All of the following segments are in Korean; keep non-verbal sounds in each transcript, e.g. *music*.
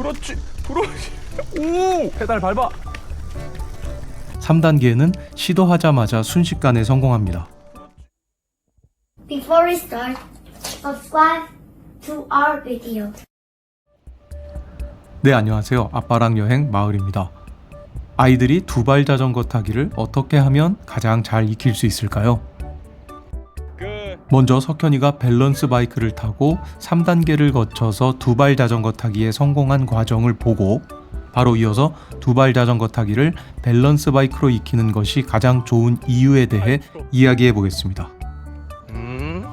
그렇지 그렇지 *laughs* 오 페달 밟아 3단계에는 시도하자마자 순식간에 성공합니다. Before we start, subscribe to our video. 네, 안녕하세요. 아빠랑 여행 마을입니다. 아이들이 두 발 자전거 타기를 어떻게 하면 가장 잘 익힐 수 있을까요? 그 먼저 석현이가 밸런스 바이크를 타고 3단계를 거쳐서 두발 자전거 타기에 성공한 과정을 보고 바로 이어서 두발 자전거 타기를 밸런스 바이크로 익히는 것이 가장 좋은 이유에 대해 이야기해 보겠습니다. 음.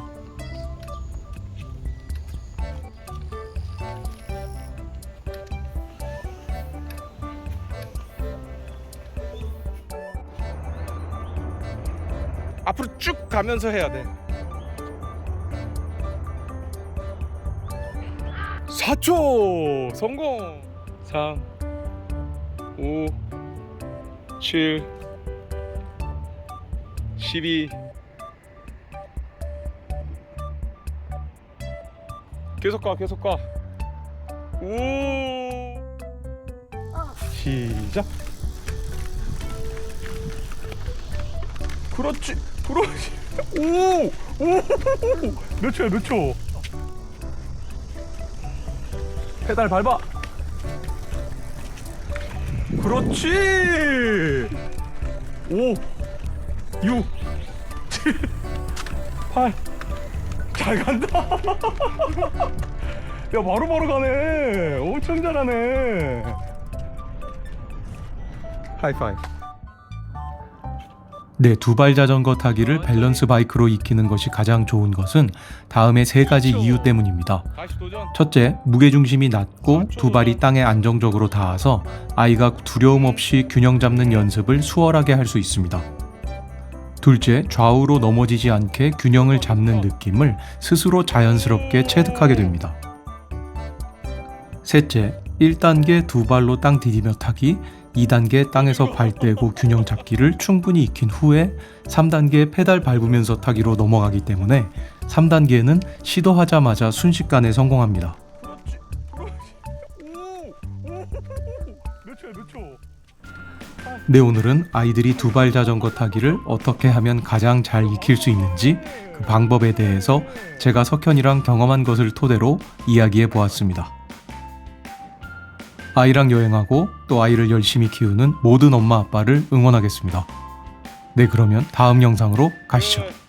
앞으로 쭉 가면서 해야 돼. 4초 성공. 3 5 7 12 계속 가 계속 가. 오. 시작. 그렇지, 그렇지. 오, 오. 몇 초야, 몇 초? 페달 밟아. 그렇지. 5, 6, 7, 8. 잘 간다. *laughs* 야 바로바로 가네. 엄청 잘하네. 하이파이브. 네, 두발 자전거 타기를 밸런스 바이크로 익히는 것이 가장 좋은 것은 다음의 세 가지 이유 때문입니다. 첫째, 무게중심이 낮고 두 발이 땅에 안정적으로 닿아서 아이가 두려움 없이 균형 잡는 연습을 수월하게 할 수 있습니다. 둘째, 좌우로 넘어지지 않게 균형을 잡는 느낌을 스스로 자연스럽게 체득하게 됩니다. 셋째, 1단계 두 발로 땅 디디며 타기, 2단계 땅에서 발 떼고 균형 잡기를 충분히 익힌 후에 3단계 페달 밟으면서 타기로 넘어가기 때문에 3단계에는 시도하자마자 순식간에 성공합니다. 네, 오늘은 아이들이 두 발 자전거 타기를 어떻게 하면 가장 잘 익힐 수 있는지 그 방법에 대해서 제가 석현이랑 경험한 것을 토대로 이야기해 보았습니다. 아이랑 여행하고 또 아이를 열심히 키우는 모든 엄마 아빠를 응원하겠습니다. 네, 그러면 다음 영상으로 가시죠. 끝.